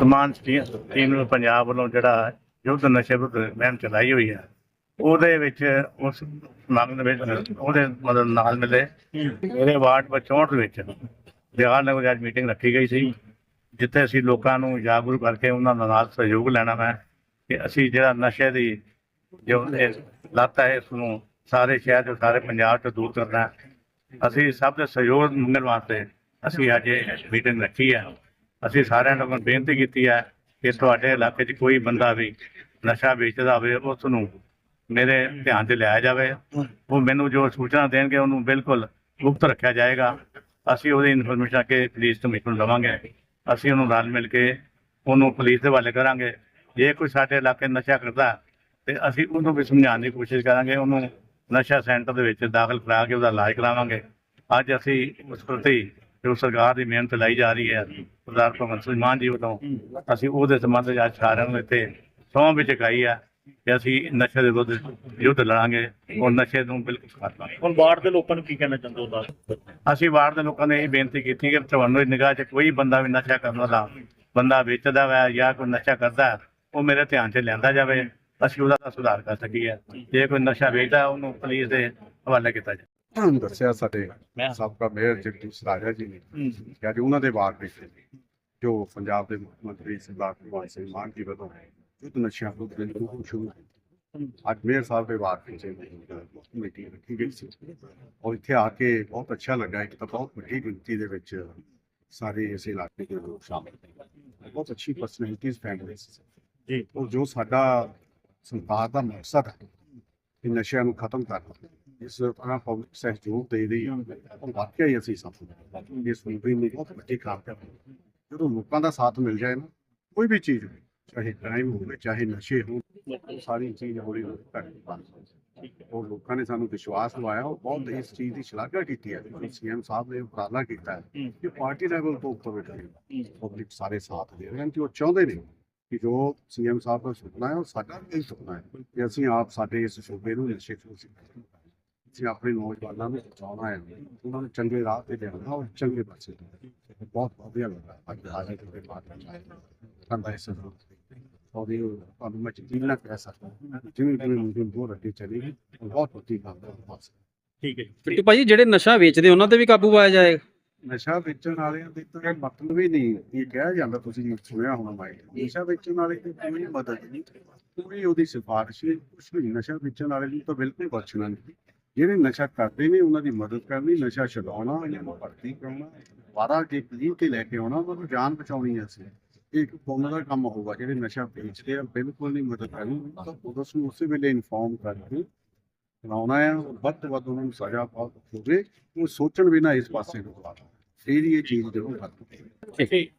ਸਮਾਨ ਟੀਮ ਪੰਜਾਬ ਵੱਲੋਂ ਜਿਹੜਾ ਯੁੱਧ ਨਸ਼ੇ ਵਿਰੁੱਧ ਮੁਹਿੰਮ ਚਲਾਈ ਹੋਈ ਹੈ, ਉਹਦੇ ਵਿੱਚ ਉਸ ਮੰਗ ਦੇ ਵਿੱਚ ਉਹਦੇ ਮਦਦ ਨਾਲ ਮਿਲੇ। ਮੇਰੇ ਵਾਰਡ ਨੰਬਰ 64 ਵਿੱਚ ਬਿਹਾਰ ਨਗਰ ਅੱਜ ਮੀਟਿੰਗ ਰੱਖੀ ਗਈ ਸੀ, ਜਿੱਥੇ ਅਸੀਂ ਲੋਕਾਂ ਨੂੰ ਜਾਗਰੂਕ ਕਰਕੇ ਉਹਨਾਂ ਦਾ ਨਾਲ ਸਹਿਯੋਗ ਲੈਣਾ ਹੈ ਕਿ ਅਸੀਂ ਜਿਹੜਾ ਨਸ਼ੇ ਦੀ ਜੋ ਲੱਤ ਹੈ, ਇਸ ਨੂੰ ਸਾਰੇ ਸ਼ਹਿਰ ਤੋਂ ਸਾਰੇ ਪੰਜਾਬ ਤੋਂ ਦੂਰ ਕਰਨਾ ਅਸੀਂ ਸਭ ਦੇ ਸਹਿਯੋਗ ਮੰਗਣ ਵਾਸਤੇ ਅਸੀਂ ਅੱਜ ਇਹ ਮੀਟਿੰਗ ਰੱਖੀ ਹੈ। ਅਸੀਂ ਸਾਰਿਆਂ ਨੂੰ ਬੇਨਤੀ ਕੀਤੀ ਹੈ ਕਿ ਤੁਹਾਡੇ ਇਲਾਕੇ 'ਚ ਕੋਈ ਬੰਦਾ ਵੀ ਨਸ਼ਾ ਵੇਚਦਾ ਹੋਵੇ ਉਸ ਨੂੰ ਮੇਰੇ ਧਿਆਨ 'ਚ ਲਿਆਇਆ ਜਾਵੇ। ਉਹ ਮੈਨੂੰ ਜੋ ਸੂਚਨਾ ਦੇਣਗੇ ਉਹਨੂੰ ਬਿਲਕੁਲ ਗੁਪਤ ਰੱਖਿਆ ਜਾਏਗਾ। ਅਸੀਂ ਉਹਦੀ ਇਨਫੋਰਮੇਸ਼ਨ ਅੱਗੇ ਪੁਲਿਸ ਕਮਿਸ਼ਨ ਨੂੰ ਦੇਵਾਂਗੇ ਅਸੀਂ ਉਹਨੂੰ ਨਾਲ ਮਿਲ ਕੇ ਉਹਨੂੰ ਪੁਲਿਸ ਦੇ ਹਵਾਲੇ ਕਰਾਂਗੇ। ਜੇ ਕੋਈ ਸਾਡੇ ਇਲਾਕੇ ਨਸ਼ਾ ਕਰਦਾ ਹੈ, ਤੇ ਅਸੀਂ ਉਹਨੂੰ ਵੀ ਸਮਝਾਉਣ ਦੀ ਕੋਸ਼ਿਸ਼ ਕਰਾਂਗੇ। ਉਹਨੂੰ ਨਸ਼ਾ ਸੈਂਟਰ ਦੇ ਵਿੱਚ ਦਾਖਲ ਕਰਾ ਕੇ ਉਹਦਾ ਇਲਾਜ ਕਰਾਵਾਂਗੇ। ਅੱਜ ਅਸੀਂ ਉਸ ਪ੍ਰਤੀ ਜੋ ਸਰਕਾਰ ਦੀ ਮਿਹਨਤ ਲਈ ਜਾ ਰਹੀ ਹੈ ਸਰਦਾਰ ਭਗਵੰਤ ਸਿੰਘ ਮਾਨ ਜੀ ਵੱਲੋਂ। ਅਸੀਂ ਉਹਦੇ ਸੰਬੰਧ ਵਿੱਚ ਅੱਜ ਸਾਰਿਆਂ ਨੂੰ ਇੱਥੇ ਸਹੁੰ ਵਿੱਚ ਚੁਕਾਈ ਹੈ ਕਿ ਅਸੀਂ ਨਸ਼ੇ ਦੇ ਵਿਰੁੱਧ ਯੁੱਧ ਲੜਾਂਗੇ ਔਰ ਨਸ਼ੇ ਨੂੰ ਬਿਲਕੁਲ ਖਾਤਮਾ ਹੁਣ ਬਾੜ ਦੇ ਲੋਕਾਂ ਨੂੰ ਕੀ ਕਹਿਣਾ ਚਾਹੁੰਦੇ ਹੋ ਦੱਸ ਅਸੀਂ ਵਾਰਡ ਦੇ ਲੋਕਾਂ ਨੇ ਇਹ ਬੇਨਤੀ ਕੀਤੀ ਕਿ ਤੁਹਾਨੂੰ ਨਿਗਾਹ 'ਚ ਕੋਈ ਬੰਦਾ ਵੀ ਨਸ਼ਾ ਕਰਨ ਵਾਲਾ ਬੰਦਾ ਵੇਚਦਾ ਹੈ ਜਾਂ ਕੋਈ ਨਸ਼ਾ ਕਰਦਾ ਉਹ ਮੇਰੇ ਧਿਆਨ 'ਚ ਲਿਆਂਦਾ ਜਾਵੇ ਅਸੀਂ ਉਹਦਾ ਸੁਧਾਰ ਕਰ ਸਕੀਏ। ਜੇ ਕੋਈ ਨਸ਼ਾ ਵੇਚਦਾ ਉਹਨੂੰ ਪੁਲਿਸ ਦੇ ਹਵਾਲੇ ਕੀਤਾ ਜਾਵੇ। ਦੱਸਿਆ ਸਾਡੇ ਸਾਬਕਾ ਮੇਅਰ ਜਗਦੀਸ਼ ਰਾਜਾ ਜੀ ਨੇ ਕਿ ਅੱਜ ਉਹਨਾਂ ਦੇ ਵਾਰਡ ਵਿੱਚ ਜੋ ਪੰਜਾਬ ਦੇ ਮੁੱਖ ਮੰਤਰੀ ਸਰਦਾਰ ਭਗਵੰਤ ਸਿੰਘ ਮਾਨ ਜੀ ਵੱਲੋਂ ਯੁੱਧ ਨਸ਼ਿਆਂ ਵਿਰੁੱਧ ਬਿਲਕੁਲ ਸ਼ੁਰੂ। ਅੱਜ ਮੇਅਰ ਸਾਹਿਬ ਦੇ ਵਾਰਡ ਵਿੱਚ ਮੀਟਿੰਗ ਰੱਖੀ ਗਈ ਸੀ। ਔਰ ਇੱਥੇ ਆ ਕੇ ਬਹੁਤ ਅੱਛਾ ਲੱਗਾ ਇੱਕ ਤਾਂ ਬਹੁਤ ਵੱਡੀ ਗਿਣਤੀ ਦੇ ਵਿੱਚ ਸਾਰੇ ਇਸ ਇਲਾਕੇ ਦੇ ਲੋਕ ਸ਼ਾਮਲ ਨੇ। ਬਹੁਤ ਅੱਛੀ ਪਰਸਨੈਲਿਟੀਜ਼ ਫੈਮਿਲੀਜ਼ ਜੀ। ਉਹ ਜੋ ਸਾਡਾ ਸਰਕਾਰ ਦਾ ਮਕਸਦ ਹੈ ਕਿ ਨਸ਼ਿਆਂ ਨੂੰ ਖਤਮ ਕਰਨਾ। ਇਸ ਤਰ੍ਹਾਂ ਪਬਲਿਕ ਸਹਿਯੋਗ ਦੇ ਰਹੀ ਹੈ ਉਹ ਵਾਕਿਆ ਹੀ ਅਸੀਂ ਹਾਂ। ਇਸ ਮੁਹਿੰਮ ਨੂੰ ਬਹੁਤ ਵੱਡੀ ਕਾਮਯਾਬ ਜਦੋਂ ਲੋਕਾਂ ਦਾ ਸਾਥ ਮਿਲ ਜਾਏ ਨਾ ਕੋਈ ਵੀ ਚੀਜ਼ ਹੋਵੇ ਚਾਹੇ ਕ੍ਰਾਈਮ ਹੋਵੇ ਚਾਹੇ ਨਸ਼ੇ ਹੋਣ ਉਹ ਸਾਰੀ ਚੀਜ਼ ਹੌਲੀ ਘੱਟ ਬਣ ਉਹ ਲੋਕਾਂ ਨੇ ਸਾਨੂੰ ਵਿਸ਼ਵਾਸ ਦਿਵਾਇਆ ਉਹ ਬਹੁਤ ਇਸ ਚੀਜ਼ ਦੀ ਸ਼ਲਾਘਾ ਕੀਤੀ ਹੈ। ਸੀਐਮ ਸਾਹਿਬ ਨੇ ਉਪਰਾਲਾ ਕੀਤਾ ਹੈ ਕਿ ਪਾਰਟੀ ਲੈਵਲ ਤੋਂ ਉੱਪਰ ਬੈਠੇ ਪਬਲਿਕ ਸਾਰੇ ਸਾਥ ਦੇ ਰਹੇ ਹਨ ਕਿ ਉਹ ਚਾਹੁੰਦੇ ਨੇ ਕਿ ਜੋ ਸੀਐਮ ਸਾਹਿਬ ਦਾ ਸੁਪਨਾ ਹੈ ਉਹ ਸਾਡਾ ਵੀ ਸੁਪਨਾ ਹੈ ਕਿ ਅਸੀਂ ਆਪ ਸਾਡੇ ਇਸ ਸੂਬੇ ਨੂੰ ਨਸ਼ੇ ਤੋਂ ਅਸੀਂ ਆਪਣੇ ਨੌਜਵਾਨਾਂ ਨੂੰ ਬਚਾਉਣਾ ਹੈ ਉਹਨਾਂ ਨੂੰ ਚੰਗੇ ਰਾਹ ਤੇ ਲਿਆਉਣਾ ਔਰ ਚੰਗੇ ਪਾਸੇ ਲਿਆਉਣਾ। ਬਹੁਤ ਵਧੀਆ ਲੱਗਾ। ਅੱਜ ਹਾਜ਼ਰ ਦੇ ਬਾਅਦ ਕੰਦਾ ਇਸ ਨੂੰ ਔਰ ਇਹ ਤੁਹਾਨੂੰ ਮੈਂ ਯਕੀਨ ਨਾਲ ਕਹਿ ਸਕਦਾ ਜਿਵੇਂ ਜਿਵੇਂ ਮੁਝੇ ਬਹੁਤ ਅੱਗੇ ਉਹ ਬਹੁਤ ਵੱਡੀ ਗੱਲ ਹੈ ਬਹੁਤ ਠੀਕ ਹੈ। ਬਿੱਟੂ ਭਾਜੀ ਜਿਹੜੇ ਨਸ਼ਾ ਵੇਚਦੇ ਉਹਨਾਂ ਤੇ ਵੀ ਕਾਬੂ ਪਾਇਆ ਜਾਏਗਾ? ਨਸ਼ਾ ਵੇਚਣ ਵਾਲਿਆਂ ਦੇ ਤਾਂ ਇਹ ਮਤਲਬ ਹੀ ਨਹੀਂ ਇਹ ਕਿਹਾ ਜਾਂਦਾ ਤੁਸੀਂ ਸੁਣਿਆ ਹੋਣਾ ਮਾਈ ਨਸ਼ਾ ਵੇਚਣ ਵਾਲੇ ਦੀ ਕੋਈ ਮਦਦ ਨਹੀਂ ਪੂਰੀ ਉਹਦੀ ਸਿਫਾਰਿਸ਼ ਹੈ ਕੁਛ ਵੀ ਨਸ਼ਾ ਵੇਚਣ ਵਾਲੇ ਨੂੰ ਤਾਂ ਬਿਲਕੁਲ ਬਖਸ਼ਣਾ ਨਹੀਂ ਜਿਹੜੇ ਨਸ਼ਾ ਕਰਦੇ ਨੇ, ਉਹਨਾਂ ਦੀ ਮਦਦ ਕਰਨੀ, ਨਸ਼ਾ ਛਡਾਉਣਾ ਇਹਨਾਂ ਨੂੰ ਭਰਤੀ ਕਰਾਉਣਾ ਵਾਰਾ ਕੇ ਕਲੀਨ ਤੇ ਲੈ ਕੇ ਆਉਣਾ, ਉਹਨਾਂ ਨੂੰ ਜਾਨ ਬਚਾਉਣੀ ਹੈ ਅਸੀਂ। ਇੱਕ ਪੁੰਨ ਦਾ ਕੰਮ ਹੋਊਗਾ, ਜਿਹੜੇ ਨਸ਼ਾ ਵੇਚਦੇ ਆ, ਬਿਲਕੁਲ ਨਹੀਂ ਮਦਦ ਕਰਨੀ। ਤਾਂ ਪੁਲਿਸ ਨੂੰ ਉਸੇ ਵੇਲੇ ਇਨਫੋਰਮ ਕਰਕੇ ਕਰਾਉਣਾ ਹੈ ਵੱਧ ਤੋਂ ਵੱਧ ਉਹਨਾਂ ਨੂੰ ਸਜ਼ਾ ਪਾਓ ਹੋਵੇ ਉਹ ਸੋਚਣ ਵੀ ਨਾ ਇਸ ਪਾਸੇ ਨੂੰ ਆਉਣਾ ਫਿਰ ਇਹ ਚੀਜ਼ ਜ਼ਰੂਰ ਖਤਮ ਹੋਵੇਗੀ ਠੀਕ।